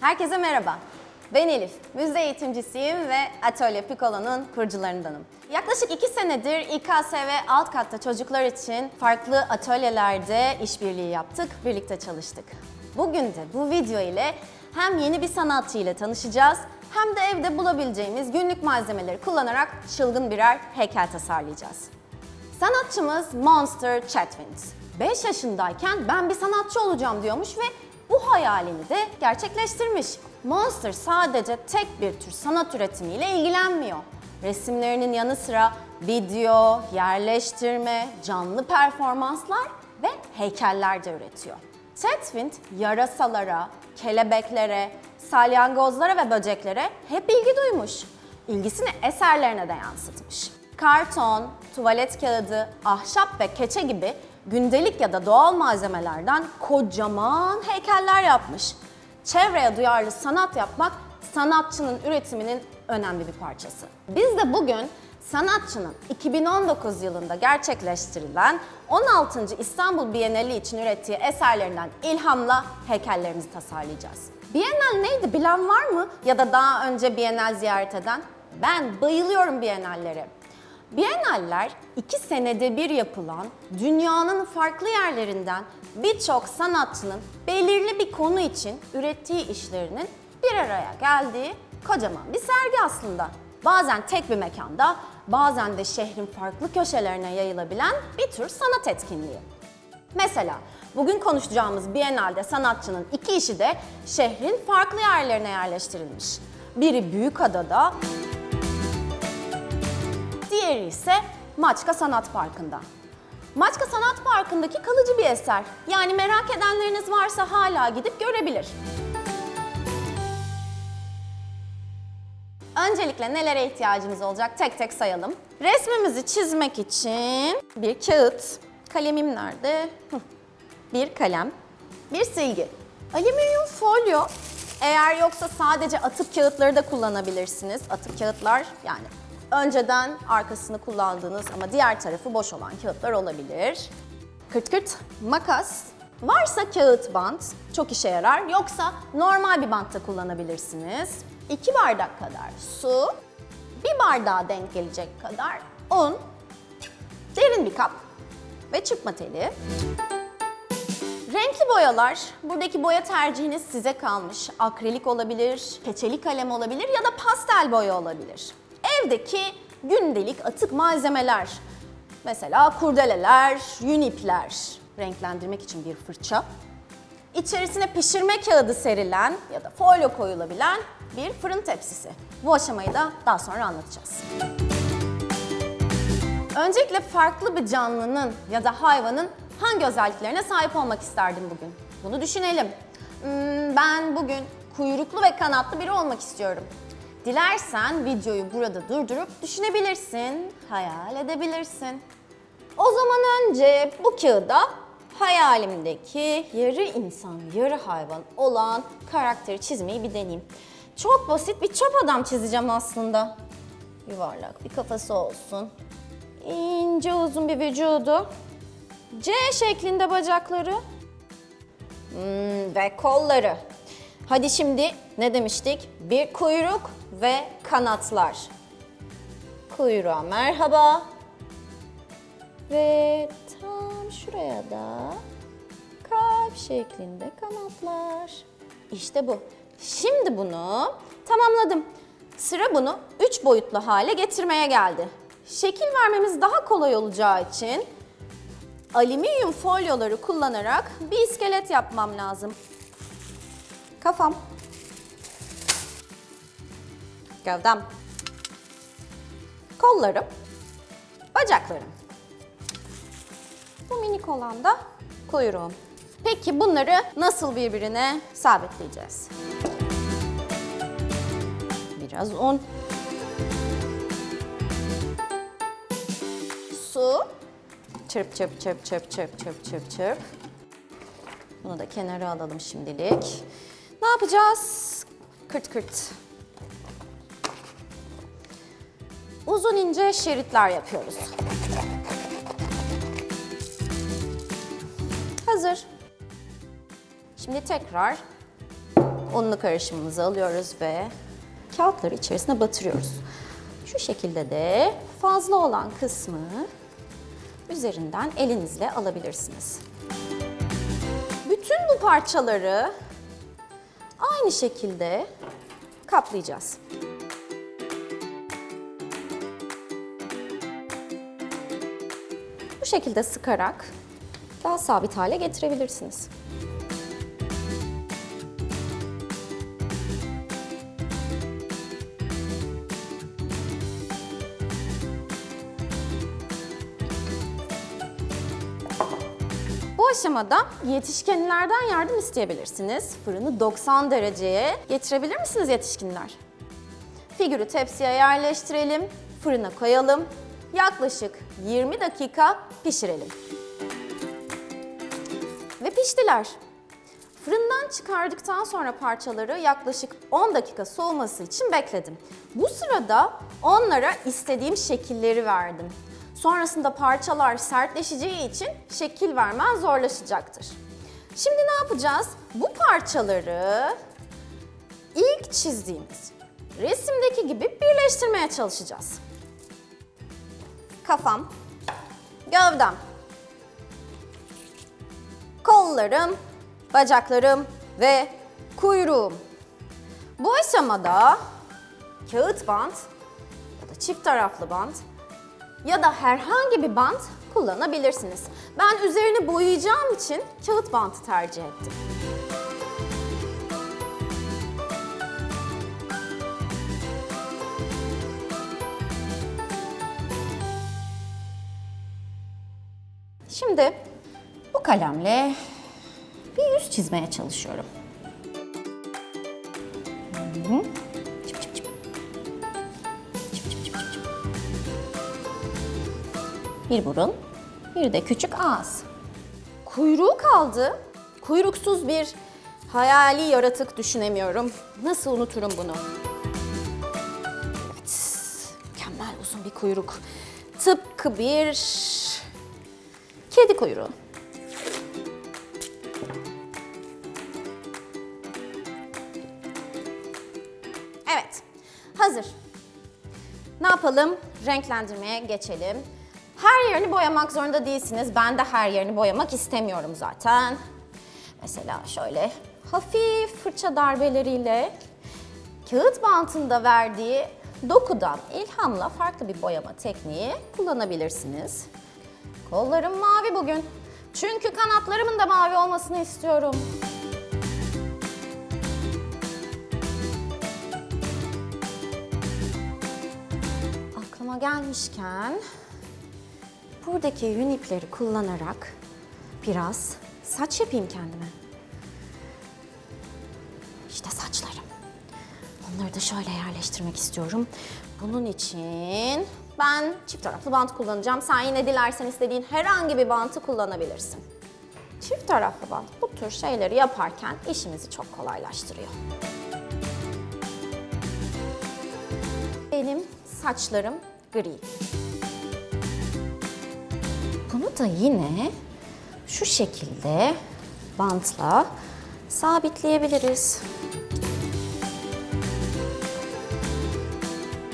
Herkese merhaba. Ben Elif, müze eğitimcisiyim ve Atölye Piccolo'nun kurucularındanım. Yaklaşık iki senedir İKS ve alt katta çocuklar için farklı atölyelerde işbirliği yaptık, birlikte çalıştık. Bugün de bu video ile hem yeni bir sanatçı ile tanışacağız hem de evde bulabileceğimiz günlük malzemeleri kullanarak çılgın birer heykel tasarlayacağız. Sanatçımız Monster Chatwind. 5 yaşındayken ben bir sanatçı olacağım diyormuş ve bu hayalini de gerçekleştirmiş. Monster sadece tek bir tür sanat üretimiyle ilgilenmiyor. Resimlerinin yanı sıra video, yerleştirme, canlı performanslar ve heykeller de üretiyor. Chatwind yarasalara, kelebeklere, salyangozlara ve böceklere hep ilgi duymuş. İlgisini eserlerine de yansıtmış. Karton, tuvalet kağıdı, ahşap ve keçe gibi gündelik ya da doğal malzemelerden kocaman heykeller yapmış. Çevreye duyarlı sanat yapmak sanatçının üretiminin önemli bir parçası. Biz de bugün sanatçının 2019 yılında gerçekleştirilen 16. İstanbul Bienali için ürettiği eserlerinden ilhamla heykellerimizi tasarlayacağız. Bienal neydi bilen var mı? Ya da daha önce Bienal ziyaret eden? Ben bayılıyorum Bienallere. Bienaller iki senede bir yapılan dünyanın farklı yerlerinden birçok sanatçının belirli bir konu için ürettiği işlerinin bir araya geldiği kocaman bir sergi aslında. Bazen tek bir mekanda, bazen de şehrin farklı köşelerine yayılabilen bir tür sanat etkinliği. Mesela bugün konuşacağımız Biennale'de sanatçının iki işi de şehrin farklı yerlerine yerleştirilmiş. Biri Büyükada'da, diğeri ise Maçka Sanat Parkı'nda. Maçka Sanat Parkı'ndaki kalıcı bir eser. Yani merak edenleriniz varsa hala gidip görebilir. Öncelikle nelere ihtiyacımız olacak tek tek sayalım. Resmimizi çizmek için bir kağıt, kalemim nerede? Bir kalem, bir silgi, alüminyum folyo. Eğer yoksa sadece atık kağıtları da kullanabilirsiniz. Atık kağıtlar yani önceden arkasını kullandığınız ama diğer tarafı boş olan kağıtlar olabilir. Kırt kırt makas. Varsa kağıt bant çok işe yarar. Yoksa normal bir bantta kullanabilirsiniz. 2 bardak kadar su, bir bardağa denk gelecek kadar un, derin bir kap ve çırpma teli. Renkli boyalar, buradaki boya tercihiniz size kalmış. Akrilik olabilir, keçeli kalem olabilir ya da pastel boya olabilir. Evdeki gündelik atık malzemeler, mesela kurdeleler, yün ipler, renklendirmek için bir fırça, İçerisine pişirme kağıdı serilen ya da folyo koyulabilen bir fırın tepsisi. Bu aşamayı da daha sonra anlatacağız. Öncelikle farklı bir canlının ya da hayvanın hangi özelliklerine sahip olmak isterdim bugün? Bunu düşünelim. Hmm, Ben bugün kuyruklu ve kanatlı biri olmak istiyorum. Dilersen videoyu burada durdurup düşünebilirsin, hayal edebilirsin. O zaman önce bu kağıda hayalimdeki yarı insan, yarı hayvan olan karakteri çizmeyi bir deneyeyim. Çok basit bir çöp adam çizeceğim aslında. Yuvarlak bir kafası olsun. İnce uzun bir vücudu. C şeklinde bacakları. Hmm, ve kolları. Hadi şimdi ne demiştik? Bir kuyruk ve kanatlar. Kuyruğa merhaba. Ve tam şuraya da kalp şeklinde kanatlar. İşte bu. Şimdi bunu tamamladım. Sıra bunu üç boyutlu hale getirmeye geldi. Şekil vermemiz daha kolay olacağı için alüminyum folyoları kullanarak bir iskelet yapmam lazım. Kafam. Gövdem. Kollarım. Bacaklarım. Bu minik olan da kuyruğum. Peki bunları nasıl birbirine sabitleyeceğiz? Biraz un. Su. Çırp çırp çırp çırp çırp çırp çırp çırp. Bunu da kenara alalım şimdilik. Ne yapacağız? Kırt kırt. Uzun ince şeritler yapıyoruz. Hazır. Şimdi tekrar unlu karışımımızı alıyoruz ve kağıtları içerisine batırıyoruz. Şu şekilde de fazla olan kısmı üzerinden elinizle alabilirsiniz. Bütün bu parçaları aynı şekilde kaplayacağız. Bu şekilde sıkarak daha sabit hale getirebilirsiniz. Aşamada yetişkinlerden yardım isteyebilirsiniz. Fırını 90 dereceye getirebilir misiniz yetişkinler? Figürü tepsiye yerleştirelim, fırına koyalım. Yaklaşık 20 dakika pişirelim. Ve piştiler. Fırından çıkardıktan sonra parçaları yaklaşık 10 dakika soğuması için bekledim. Bu sırada onlara istediğim şekilleri verdim. Sonrasında parçalar sertleşeceği için şekil vermen zorlaşacaktır. Şimdi ne yapacağız? Bu parçaları ilk çizdiğimiz resimdeki gibi birleştirmeye çalışacağız. Kafam, gövdem, kollarım, bacaklarım ve kuyruğum. Bu aşamada kağıt bant ya da çift taraflı bant ya da herhangi bir bant kullanabilirsiniz. Ben üzerini boyayacağım için kağıt bantı tercih ettim. Şimdi bu kalemle bir yüz çizmeye çalışıyorum. Hı hı. Bir burun, bir de küçük ağız. Kuyruğu kaldı. Kuyruksuz bir hayali yaratık düşünemiyorum. Nasıl unuturum bunu? Evet, mükemmel uzun bir kuyruk. Tıpkı bir kedi kuyruğu. Evet, hazır. Ne yapalım? Renklendirmeye geçelim. Her yerini boyamak zorunda değilsiniz. Ben de her yerini boyamak istemiyorum zaten. Mesela şöyle hafif fırça darbeleriyle kağıt bantında verdiği dokudan ilhamla farklı bir boyama tekniği kullanabilirsiniz. Kollarım mavi bugün. Çünkü kanatlarımın da mavi olmasını istiyorum. Aklıma gelmişken buradaki yün ipleri kullanarak biraz saç yapayım kendime. İşte saçlarım. Onları da şöyle yerleştirmek istiyorum. Bunun için ben çift taraflı bant kullanacağım. Sen yine dilersen istediğin herhangi bir bantı kullanabilirsin. Çift taraflı bant bu tür şeyleri yaparken işimizi çok kolaylaştırıyor. Benim saçlarım gri. Bunu da yine şu şekilde bantla sabitleyebiliriz.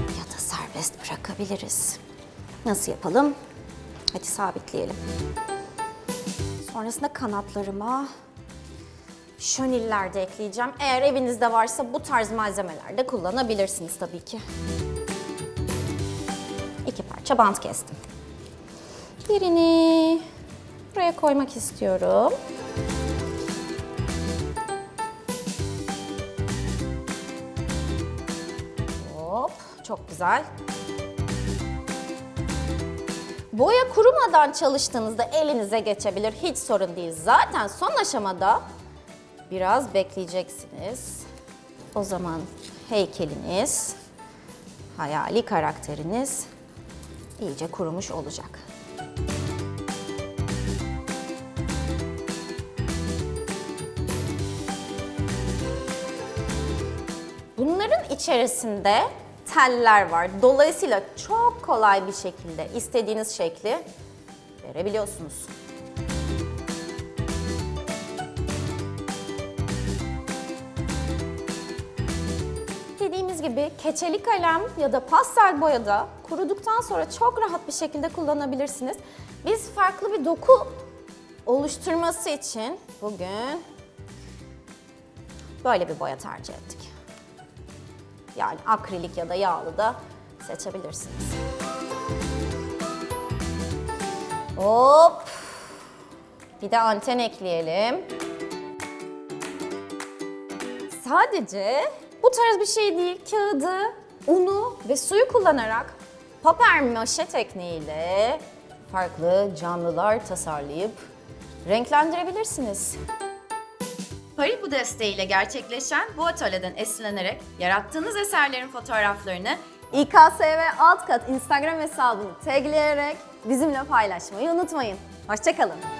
Ya da serbest bırakabiliriz. Nasıl yapalım? Hadi sabitleyelim. Sonrasında kanatlarıma şöniller de ekleyeceğim. Eğer evinizde varsa bu tarz malzemeler de kullanabilirsiniz tabii ki. İki parça bant kestim. Birini buraya koymak istiyorum. Hop, çok güzel. Boya kurumadan çalıştığınızda elinize geçebilir. Hiç sorun değil. Zaten son aşamada biraz bekleyeceksiniz. O zaman heykeliniz, hayali karakteriniz iyice kurumuş olacak. Bunların içerisinde teller var. Dolayısıyla çok kolay bir şekilde istediğiniz şekli verebiliyorsunuz. Gördüğünüz gibi keçeli kalem ya da pastel boyada kuruduktan sonra çok rahat bir şekilde kullanabilirsiniz. Biz farklı bir doku oluşturması için bugün böyle bir boya tercih ettik. Yani akrilik ya da yağlı da seçebilirsiniz. Hop. Bir de anten ekleyelim. Sadece bu tarz bir şey değil. Kağıdı, unu ve suyu kullanarak paper maşe tekniğiyle farklı canlılar tasarlayıp renklendirebilirsiniz. Paribu desteğiyle gerçekleşen bu atölyeden esinlenerek yarattığınız eserlerin fotoğraflarını İKSV alt kat Instagram hesabını tagleyerek bizimle paylaşmayı unutmayın. Hoşçakalın.